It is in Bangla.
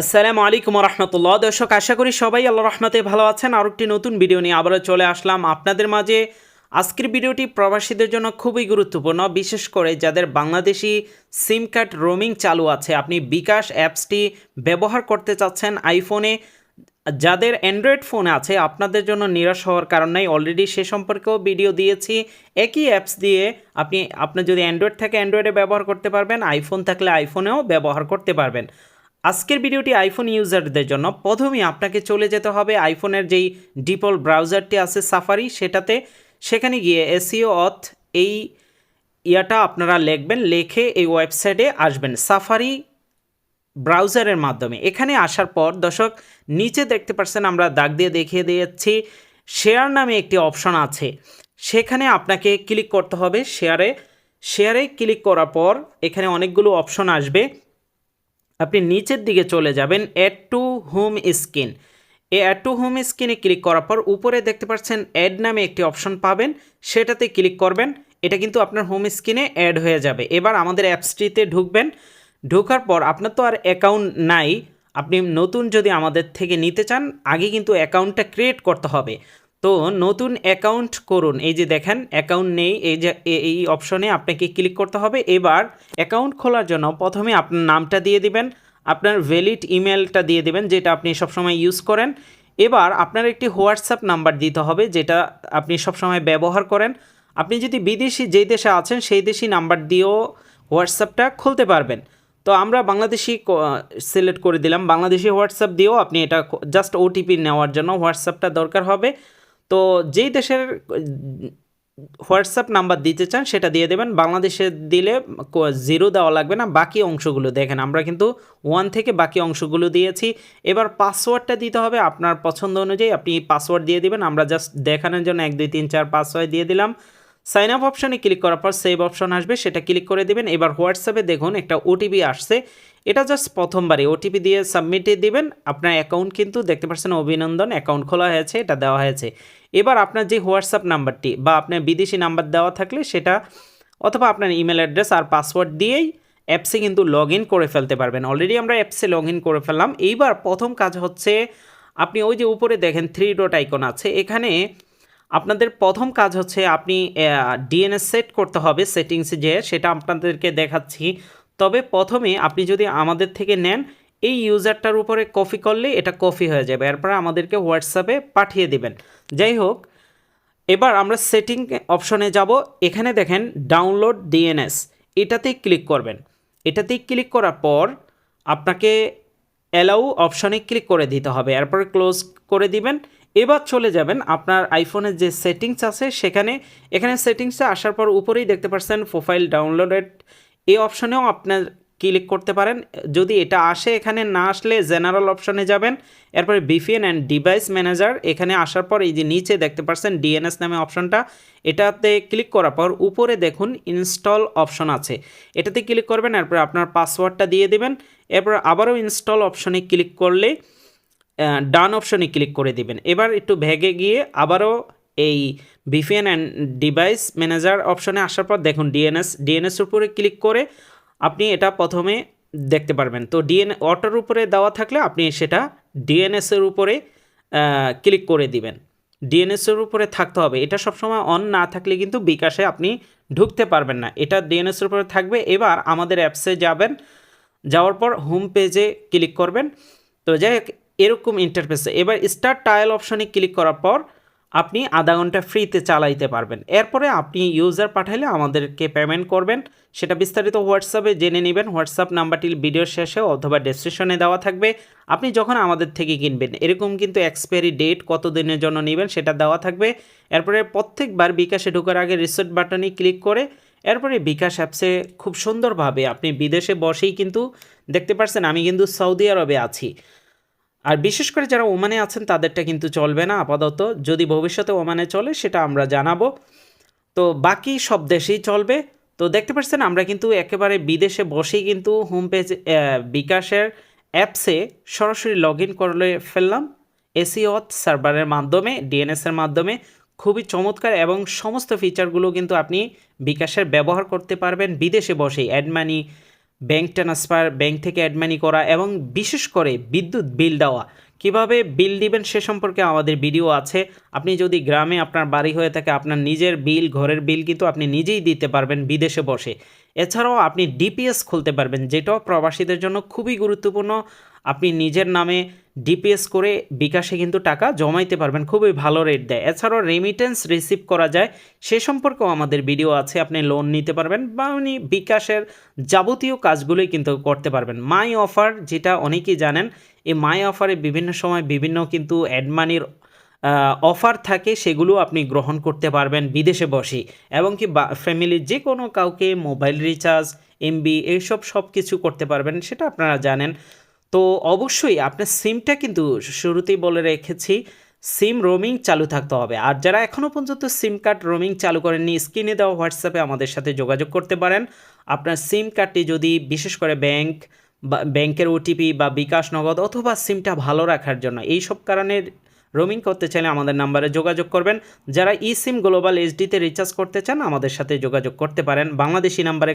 আসসালামু আলাইকুম রহমতুল্লাহ দর্শক, আশা করি সবাই আল্লাহ রহমতে ভালো আছেন। আর একটি নতুন ভিডিও নিয়ে আবারও চলে আসলাম। আপনাদের মাঝে আজকের ভিডিওটি প্রবাসীদের জন্য খুবই গুরুত্বপূর্ণ। বিশেষ করে যাদের বাংলাদেশি সিম কার্ড রোমিং চালু আছে, আপনি বিকাশ অ্যাপসটি ব্যবহার করতে চাচ্ছেন আইফোনে। যাদের অ্যান্ড্রয়েড ফোন আছে, আপনাদের জন্য নিরাশ হওয়ার কারণ নাই। অলরেডি সে সম্পর্কেও ভিডিও দিয়েছি। একই অ্যাপস দিয়ে আপনি, আপনার যদি অ্যান্ড্রয়েড থাকে, অ্যান্ড্রয়েডে ব্যবহার করতে পারবেন। আইফোন থাকলে আইফোনেও ব্যবহার করতে পারবেন। আজকের ভিডিওটি আইফোন ইউজারদের জন্য। প্রথমেই আপনাকে চলে যেতে হবে আইফোনের যেই ডিফল্ট ব্রাউজারটি আছে সাফারি সেটাতে। সেখানে গিয়ে এসিও অথ এই ইয়াটা আপনারা লিখবেন, লেখে এই ওয়েবসাইটে আসবেন সাফারি ব্রাউজারের মাধ্যমে। এখানে আসার পর, দর্শক, নিচে দেখতে পাচ্ছেন আমরা দাগ দিয়ে দেখিয়ে দিয়েছি শেয়ার নামে একটি অপশন আছে। সেখানে আপনাকে ক্লিক করতে হবে শেয়ারে শেয়ারে ক্লিক করার পর, এখানে অনেকগুলো অপশন আসবে। আপনি নিচের দিকে চলে যাবেন অ্যাড টু হোম স্ক্রিন এই অ্যাড টু হোম স্ক্রিনে ক্লিক করার পর উপরে দেখতে পাচ্ছেন অ্যাড নামে একটি অপশন পাবেন, সেটাতে ক্লিক করবেন, এটা কিন্তু আপনার হোম স্ক্রিনে অ্যাড হয়ে যাবে। এবার আমাদের অ্যাপসটিতে ঢুকবেন, ঢোকার পর আপনার তো আর অ্যাকাউন্ট নাই, আপনি নতুন যদি আমাদের থেকে নিতে চান, আগে কিন্তু অ্যাকাউন্টটা ক্রিয়েট করতে হবে। তো নতুন অ্যাকাউন্ট করুন। এই যে দেখেন অ্যাকাউন্ট নেই, এই যে এই অপশনে আপনাকে ক্লিক করতে হবে। এবার অ্যাকাউন্ট খোলার জন্য প্রথমে আপনার নামটা দিয়ে দিবেন, আপনার ভ্যালিড ইমেলটা দিয়ে দিবেন, যেটা আপনি সবসময় ইউজ করেন। এবার আপনার একটি হোয়াটসঅ্যাপ নাম্বার দিতে হবে, যেটা আপনি সবসময় ব্যবহার করেন। আপনি যদি বিদেশি, যেই দেশে আছেন, সেই দেশি নাম্বার দিয়েও হোয়াটসঅ্যাপটা খুলতে পারবেন। তো আমরা বাংলাদেশি সিলেক্ট করে দিলাম। বাংলাদেশি হোয়াটসঅ্যাপ দিয়েও আপনি এটা জাস্ট ওটিপি নেওয়ার জন্য হোয়াটসঅ্যাপটা দরকার হবে। তো যেই দেশের, হোয়াটসঅ্যাপ নাম্বার দিতে চান, সেটা দিয়ে দেবেন। বাংলাদেশে দিলে জিরো দেওয়া লাগবে না, বাকি অংশগুলো দেখেন। আমরা কিন্তু ওয়ান থেকে বাকি অংশগুলো দিয়েছি। এবার পাসওয়ার্ডটা দিতে হবে আপনার পছন্দ অনুযায়ী। আপনি পাসওয়ার্ড দিয়ে দিবেন। আমরা জাস্ট দেখানোর জন্য এক, দুই, তিন, চার, পাঁচ, ছয় দিয়ে দিলাম। সাইন আপ অপশনে ক্লিক করার পর সেভ অপশন আসবে, সেটা ক্লিক করে দিবেন। এবার হোয়াটসঅ্যাপে দেখুন, একটা ওটিপি আসছে। এটা জাস্ট প্রথমবারই ওটিপি দিয়ে সাবমিটে দিবেন। আপনার অ্যাকাউন্ট কিন্তু দেখতে পাচ্ছেন অভিনন্দন, অ্যাকাউন্ট খোলা হয়েছে, এটা দেওয়া হয়েছে। এবার আপনার যে হোয়াটসঅ্যাপ নাম্বারটি বা আপনার বিদেশি নাম্বার দেওয়া থাকলে সেটা, অথবা আপনার ইমেল অ্যাড্রেস আর পাসওয়ার্ড দিয়েই অ্যাপসে কিন্তু লগ করে ফেলতে পারবেন। অলরেডি আমরা অ্যাপসে লগ করে ফেললাম। এইবার প্রথম কাজ হচ্ছে, আপনি ওই যে উপরে দেখেন থ্রি ডট আইকন আছে। এখানে আপনাদের প্রথম কাজ হচ্ছে আপনি ডিএনএস সেট করতে হবে সেটিংসে যে, সেটা আপনাদেরকে দেখাচ্ছি। তবে প্রথমে আপনি যদি আমাদের থেকে নেন, এই ইউজারটার উপরে কপি করলে এটা কপি হয়ে যাবে। এরপর আমাদেরকে হোয়াটসঅ্যাপে পাঠিয়ে দিবেন। যাই হোক, এবার আমরা সেটিং অপশনে যাব। এখানে দেখেন ডাউনলোড ডিএনএস এটাতেই ক্লিক করবেন। এটাতেই ক্লিক করার পর আপনাকে অ্যালাউ অপশনে ক্লিক করে দিতে হবে। এরপরে ক্লোজ করে দিবেন। এবার চলে যাবেন আপনার আইফোনের যে সেটিংস আছে, সেখানে এখানে সেটিংসে আসার পর উপরেই দেখতে পাচ্ছেন প্রোফাইল ডাউনলোডেড এই অপশনেও আপনার ক্লিক করতে পারেন। যদি এটা আসে এখানে, না আসলে জেনারেল অপশনে যাবেন। এরপরে বিপিএন অ্যান্ড ডিভাইস ম্যানেজার এখানে আসার পর এই যে নিচে দেখতে পাচ্ছেন ডিএনএস নামে অপশনটা এটাতে ক্লিক করার পর উপরে দেখুন ইনস্টল অপশন আছে। এটাতে ক্লিক করবেন, এরপর আপনার পাসওয়ার্ডটা দিয়ে দেবেন। এরপর আবারও ইনস্টল অপশনে ক্লিক করলে ডান অপশনে ক্লিক করে দিবেন। এবার একটু ভেগে গিয়ে আবারও এই ভিপিএন অ্যান্ড ডিভাইস ম্যানেজার অপশনে আসার পর দেখুন ডিএনএস ডিএনএস উপরে ক্লিক করে আপনি এটা প্রথমে দেখতে পারবেন। তো ডিএন, অটোর উপরে দেওয়া থাকলে আপনি সেটা ডিএনএসের উপরে ক্লিক করে দিবেন। ডিএনএসের উপরে থাকতে হবে। এটা সবসময় অন না থাকলে কিন্তু বিকাশে আপনি ঢুকতে পারবেন না। এটা ডিএনএসের উপরে থাকবে। এবার আমাদের অ্যাপসে যাবেন, যাওয়ার পর হোম পেজে ক্লিক করবেন। তো যাই এরকম ইন্টারফেসে এবার স্টার্ট টাইল অপশনে ক্লিক করার পর আপনি আধা ঘণ্টা ফ্রিতে চালাইতে পারবেন। এরপরে আপনি ইউজার পাঠালে আমাদেরকে পেমেন্ট করবেন। সেটা বিস্তারিত হোয়াটসঅ্যাপে জেনে নেবেন। হোয়াটসঅ্যাপ নাম্বারটি ভিডিওর শেষে অথবা ডেসক্রিপশনে দেওয়া থাকবে। আপনি যখন আমাদের থেকে কিনবেন, এরকম কিন্তু এক্সপায়ারি ডেট কত দিনের জন্য নেবেন সেটা দেওয়া থাকবে। এরপরে প্রত্যেকবার বিকাশে ঢোকার আগে রিসেট বাটনে ক্লিক করে এরপরে বিকাশ অ্যাপসে খুব সুন্দরভাবে আপনি বিদেশে বসেই কিন্তু দেখতে পাচ্ছেন আমি কিন্তু সৌদি আরবে আছি। আর বিশেষ করে যারা ওমানে আছেন, তাদেরটা কিন্তু চলবে না আপাতত। যদি ভবিষ্যতে ওমানে চলে, সেটা আমরা জানাব। তো বাকি সব দেশেই চলবে। তো দেখতে পাচ্ছেন, আমরা কিন্তু একেবারে বিদেশে বসেই কিন্তু হোম পেজ বিকাশের অ্যাপসে সরাসরি লগ ইন করলে ফেললাম এসিওথ সার্ভারের মাধ্যমে ডিএনএসের মাধ্যমে। খুবই চমৎকার এবং সমস্ত ফিচারগুলো কিন্তু আপনি বিকাশের ব্যবহার করতে পারবেন বিদেশে বসেই। Add money bank transfer, bank থেকে অ্যাডমানি করা এবং বিশেষ করে বিদ্যুৎ বিল দেওয়া। কীভাবে বিল দিবেন সে সম্পর্কে আমাদের ভিডিও আছে। আপনি যদি গ্রামে আপনার বাড়ি হয়ে থাকে, আপনার নিজের বিল, ঘরের বিল কিন্তু আপনি নিজেই দিতে পারবেন বিদেশে বসে। এছাড়াও আপনি ডিপিএস খুলতে পারবেন, যেটাও প্রবাসীদের জন্য খুবই গুরুত্বপূর্ণ। আপনি নিজের নামে ডিপিএস করে বিকাশে কিন্তু টাকা জমাইতে পারবেন, খুবই ভালো রেট দেয়। এছাড়াও রেমিটেন্স রিসিভ করা যায়, সে সম্পর্কেও আমাদের ভিডিও আছে, আপনি লোন নিতে পারবেন বা আপনি বিকাশের যাবতীয় কাজগুলোই কিন্তু করতে পারবেন। মাই অফার যেটা অনেকেই জানেন, এই মাই অফারে বিভিন্ন সময় বিভিন্ন কিন্তু অ্যাডমানির অফার থাকে, সেগুলো আপনি গ্রহণ করতে পারবেন বিদেশে বসে। এবং কি ফ্যামিলির যে কোনো কাউকে মোবাইল রিচার্জ এমবি এইসব সব কিছু করতে পারবেন, সেটা আপনারা জানেন। তো অবশ্যই আপনার সিমটা কিন্তু শুরুতেই বলে রেখেছি সিম রোমিং চালু থাকতে হবে। আর যারা এখনও পর্যন্ত সিম কার্ড রোমিং চালু করেননি, স্ক্রিনে দেওয়া হোয়াটসঅ্যাপে আমাদের সাথে যোগাযোগ করতে পারেন। আপনার সিম কার্ডটি যদি বিশেষ করে ব্যাংক ব্যাংকের ওটিপি বা বিকাশ নগদ অথবা সিমটা ভালো রাখার জন্য এই সব কারণে রোমিং করতে চাইলে আমাদের নাম্বারে যোগাযোগ করবেন। যারা ই সিম গ্লোবাল এইচডিতে রিচার্জ করতে চান, আমাদের সাথে যোগাযোগ করতে পারেন। বাংলাদেশি নাম্বারে